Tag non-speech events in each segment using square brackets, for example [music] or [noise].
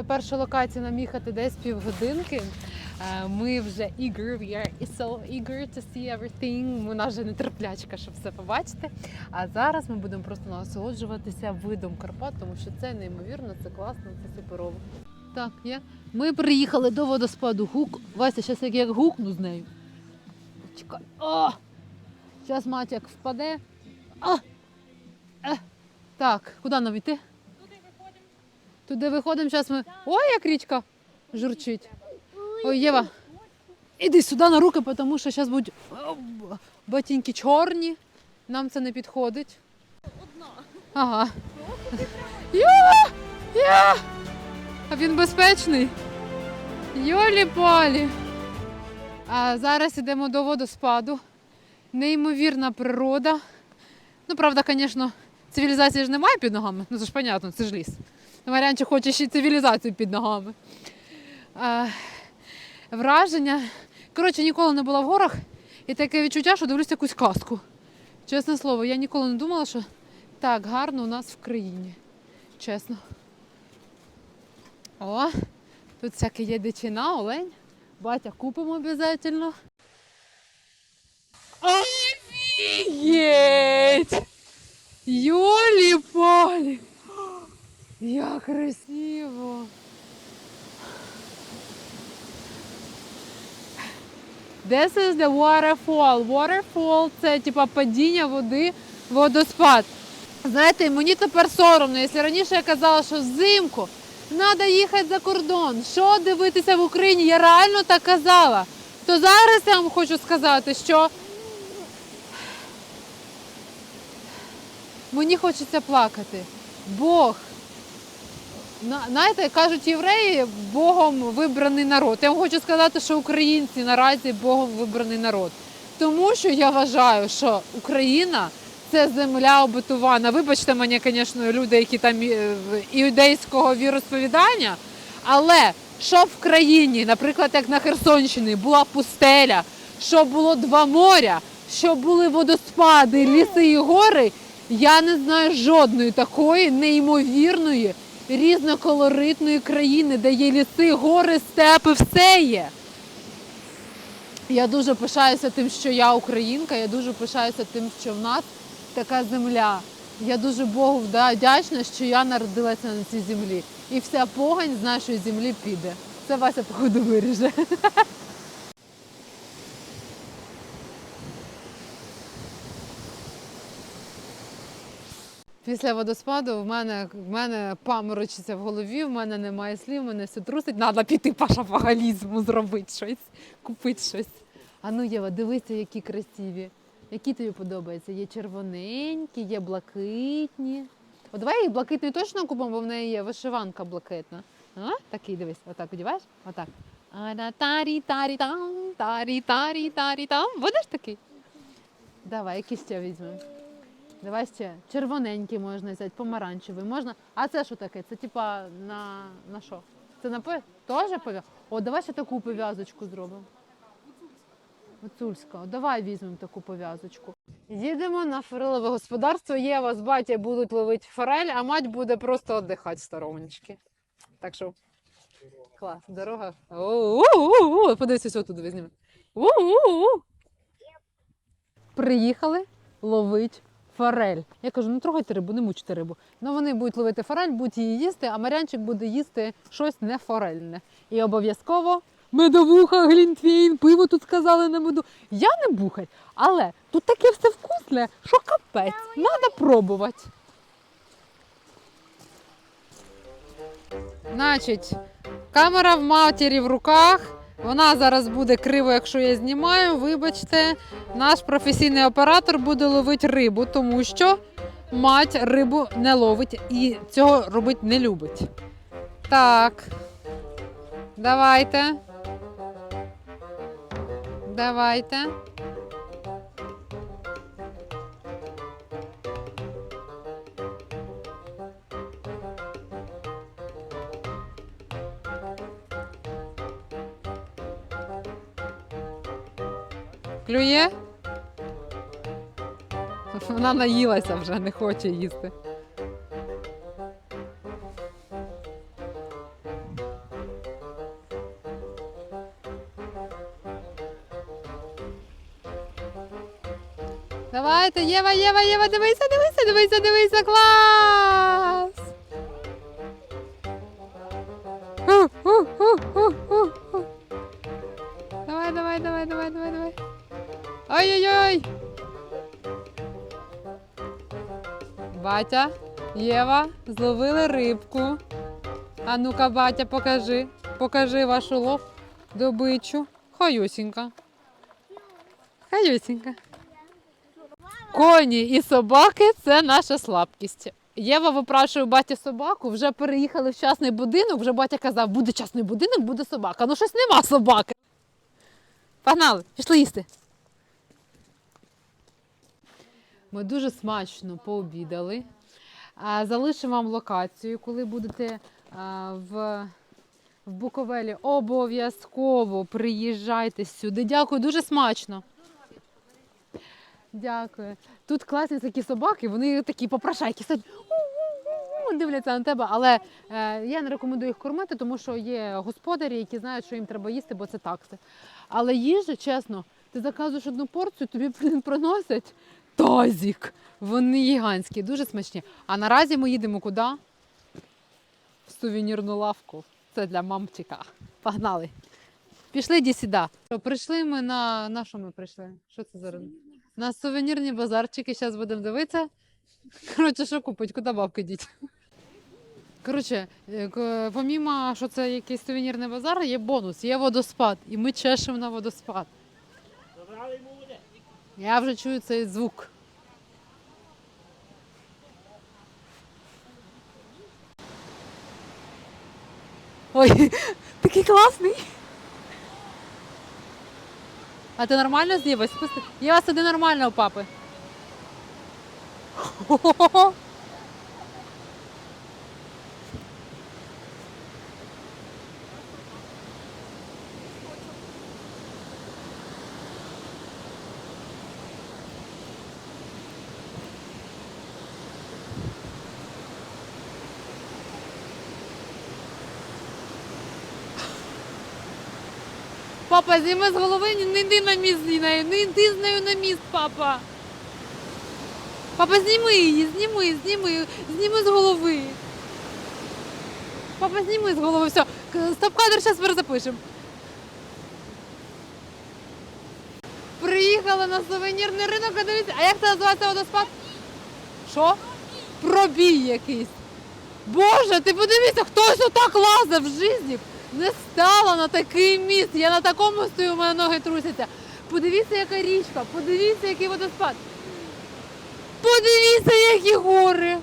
До першої локації нам їхати десь півгодинки. Е, Ми вже eager, we are so eager to see everything. Нас вже нетерплячка, щоб все побачити. А зараз ми будемо просто насолоджуватися видом Карпат, тому що це неймовірно, це класно, це суперово. Так, є. Ми приїхали до водоспаду Гук. Вася, зараз як я гукну з нею. Чекай. О! Зараз мать як впаде. А! Е. Так, куди нам йти? Туди виходимо, зараз ми. Ой, як річка журчить. Ой, Єва, іди сюди на руки, тому що зараз будуть ботинки чорні. Нам це не підходить. Одна. Ага. Єва! Я! А він безпечний. Йолі полі. А зараз йдемо до водоспаду. Неймовірна природа. Ну, правда, звісно, цивілізації ж немає під ногами. Ну, це ж понятно, це ж ліс. Марянчик хоче ще й цивілізацію під ногами. А, враження. Коротше, ніколи не була в горах, і таке відчуття, що дивлюсь якусь казку. Чесне слово, я ніколи не думала, що так гарно у нас в країні. Чесно. О, тут всяке є дичина, олень. Батя купимо обов'язково. Офігеть! Йолі полі! Як красиво! This is the waterfall. Waterfall – це типа падіння води, водоспад. Знаєте, мені тепер соромно, якщо раніше я казала, що взимку треба їхати за кордон, що дивитися в Україні, я реально так казала. То зараз я вам хочу сказати, що мені хочеться плакати. Бог. На- Знаєте, кажуть євреї, Богом вибраний народ. Я вам хочу сказати, що українці наразі Богом вибраний народ. Тому що я вважаю, що Україна це земля обетована. Вибачте мені, звісно, люди, які там е, іудейського віросповідання, але що в країні, наприклад, як на Херсонщині, була пустеля, що було два моря, що були водоспади, ліси і гори, я не знаю жодної такої неймовірної, різноколоритної країни, де є ліси, гори, степи, все є. Я дуже пишаюся тим, що я українка, я дуже пишаюся тим, що в нас така земля. Я дуже Богу вдячна, що я народилася на цій землі. І вся погань з нашої землі піде. Це Вася, походу, виріже. [laughs] Після водоспаду в мене, в мене паморочиться в голові, в мене немає слів, мене все трусить. Треба піти по шапагалізму, зробити щось, купити щось. А ну, Єва, дивися, які красиві. Які тобі подобаються? Є червоненькі, є блакитні. О, давай їх блакитний точно купимо, бо в неї є вишиванка блакитна. А? Такий дивись, отак одіваєш? Отак. Тарі тарі там, тарі тарі тарі там. Будеш такий? Давай, який ще візьмемо. Давай ще червоненький можна взяти, помаранчевий можна. А це що таке? Це типа на, на що? Це на пов'язку? Теж пов'язку? О, давай ще таку пов'язочку зробимо. Гуцульська. Давай візьмемо таку пов'язочку. Їдемо на форелеве господарство. Єва з батя будуть ловити форель, а мать буде просто віддихати стороннички. Так що клас, дорога. О-о-о-о! Подивися, що тут візьмемо. Приїхали ловить форель. Я кажу, не трогайте рибу, не мучте рибу. Ну вони будуть ловити форель, будуть її їсти, а Марянчик буде їсти щось не форельне. І обов'язково медовуха, глінтвейн, пиво тут сказали не буду. Я не бухать, але тут таке все вкусне, що капець. Треба пробувати. Значить, камера в матері в руках. Вона зараз буде криво, якщо я знімаю. Вибачте, наш професійний оператор буде ловити рибу, тому що мать рибу не ловить і цього робити не любить. Так. Давайте. Давайте. Ні? Вона наїлася вже, не хоче їсти. Давайте, Єва, Єва, Єва, дивися, дивися, дивися, дивися, клас! Ой-ой-ой! Батя, Єва, зловили рибку. А ну-ка, батя, покажи. Покажи вашу лов добичу. Хаюсінька. Хаюсінька. Коні і собаки це наша слабкість. Єва випрашує у баті собаку, вже переїхали в частний будинок, вже батя казав, буде частний будинок, буде собака. Ну щось нема собаки. Погнали, пішли їсти. Ми дуже смачно пообідали. Залишимо вам локацію, коли будете в, в Буковелі. Обов'язково приїжджайте сюди. Дякую, дуже смачно. Дякую. Тут класні такі собаки, вони такі попрошайки сидять. Дивляться на тебе, але е, я не рекомендую їх кормити, тому що є господарі, які знають, що їм треба їсти, бо це такси. Але їжа, чесно, ти заказуєш одну порцію, тобі приносять тазік. Вони гігантські, дуже смачні. А наразі ми їдемо куди? В сувенірну лавку. Це для мамчика. Погнали. Пішли сюди. Прийшли ми на. На що ми прийшли? Що це за ринок? На сувенірні базарчики. Зараз будемо дивитися. Коротше, що купить, куди бабки діть. Коротше, е, помімо, що це якийсь сувенірний базар, є бонус, є водоспад. І ми чешемо на водоспад. Я вже чую цей звук. Ой, [laughs] такий класний. А ти нормально з Є. Єва, сиди нормально у папи. [laughs] Хо-хо-хо. Папа, зніми з голови, не йди на міст з нею, не йди з нею на міст, папа. Папа, зніми її, зніми, зніми, зніми з голови. Папа, зніми з голови, все. Стоп-кадр зараз перезапишемо. Приїхали на сувенірний ринок, а дивіться, а як це називається водоспад? Що? Пробій якийсь. Боже, ти подивися, хтось отак лазив в житті. Не стала на такий міст. Я на такому стою, у мене ноги трусяться. Подивіться, яка річка, подивіться, який водоспад. Подивіться, які гори.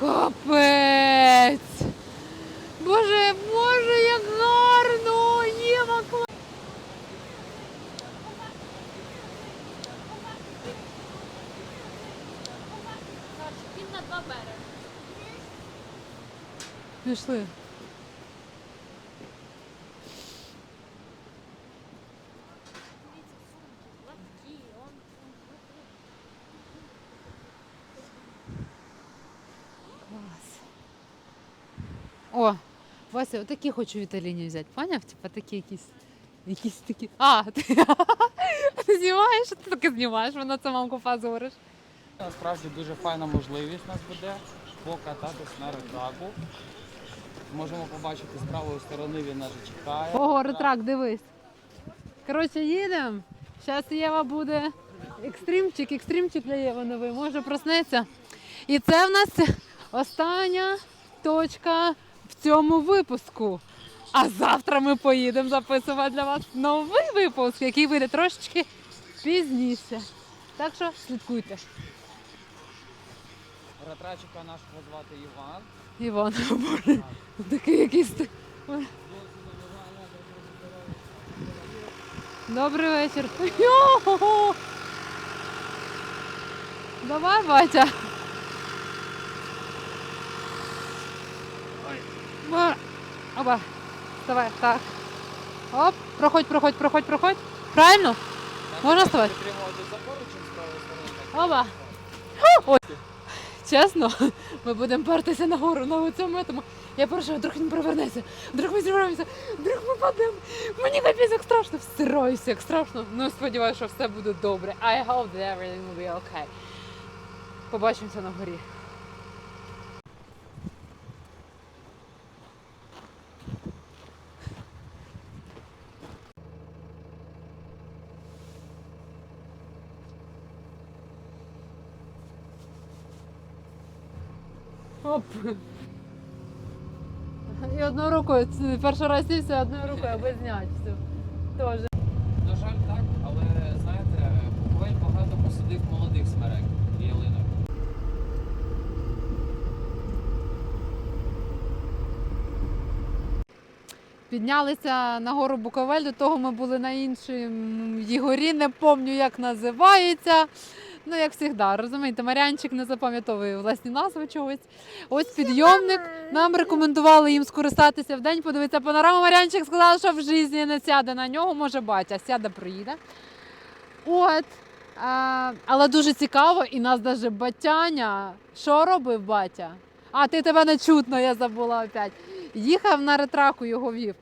Капець. Боже, боже, як гарно! Єва, кла- Він на два береги. Пішли. О, Вася, отакі хочу Віталіні взяти, поняв? Типа такі якісь. Якісь такі. А, ти, [laughs] ти знімаєш? Ти таке знімаєш? Вона це мамку позориш. Насправді дуже файна можливість у нас буде покататись на ретраку. Можемо побачити з правої сторони він нас чекає. Ого, ретрак, дивись. Коротше, їдемо. Зараз Єва буде екстримчик, екстримчик для Єви новий, може проснеться. І це в нас остання точка в цьому випуску. А завтра ми поїдемо записувати для вас новий випуск, який вийде трошечки пізніше. Так що слідкуйте. Ретрачика нашого звати Іван. Іван, боже, такий якийсь. Добрий вечір. Йо! Давай, батя. Ой. Ма. Оба. Давай, так. Оп, проходь, проходь, проходь, проходь. Правильно? Можна вставати? Оба. Ой. Чесно, ми будемо пертися нагору на цьому етому. Я переживаю, вдруг він перевернеться, вдруг ми зірвемося, вдруг ми падемо. Мені капець як страшно, всираюся, як страшно. Ну, сподіваюся, що все буде добре. I hope that everything will be okay. Побачимося на горі. Оп. І одною рукою, перший раз сівся одною рукою, аби зняти все. Тоже. На жаль, так, але знаєте, Буковель багато посадив молодих смерек і ялинок. Піднялися на гору Буковель, до того ми були на іншій горі, не пам'ятаю, як називається. Ну, як завжди, розумієте, Марянчик не запам'ятовує власні назви чогось. Ось підйомник. Нам рекомендували їм скористатися в день, подивитися панораму. Марянчик сказав, що в житті не сяде на нього, може батя, сяде, приїде. От. А, але дуже цікаво, і нас навіть батяня. Що робив батя? А, ти тебе не чутно, я забула опять. Їхав на ретраку, його вів.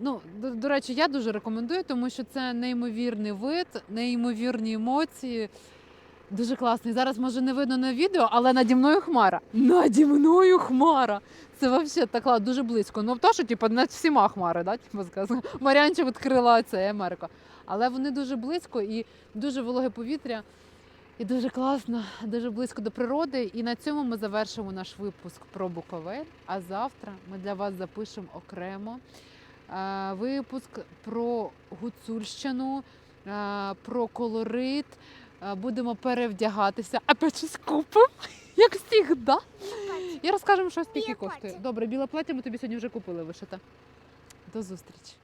Ну, до, до речі, я дуже рекомендую, тому що це неймовірний вид, неймовірні емоції. Дуже класний. Зараз може не видно на відео, але наді мною хмара. Наді мною хмара. Це взагалі так дуже близько. Ну, то, що типу, над всіма хмари, да? типу, сказано. Марянчик відкрила це Америка. Але вони дуже близько і дуже вологе повітря. І дуже класно, дуже близько до природи. І на цьому ми завершимо наш випуск про Буковель. А завтра ми для вас запишемо окремо випуск про Гуцульщину, е, про колорит. Е, Будемо перевдягатися, а щось купимо, [laughs] як завжди. І розкажемо, що скільки коштує. Добре, біле плаття ми тобі сьогодні вже купили вишите. До зустрічі.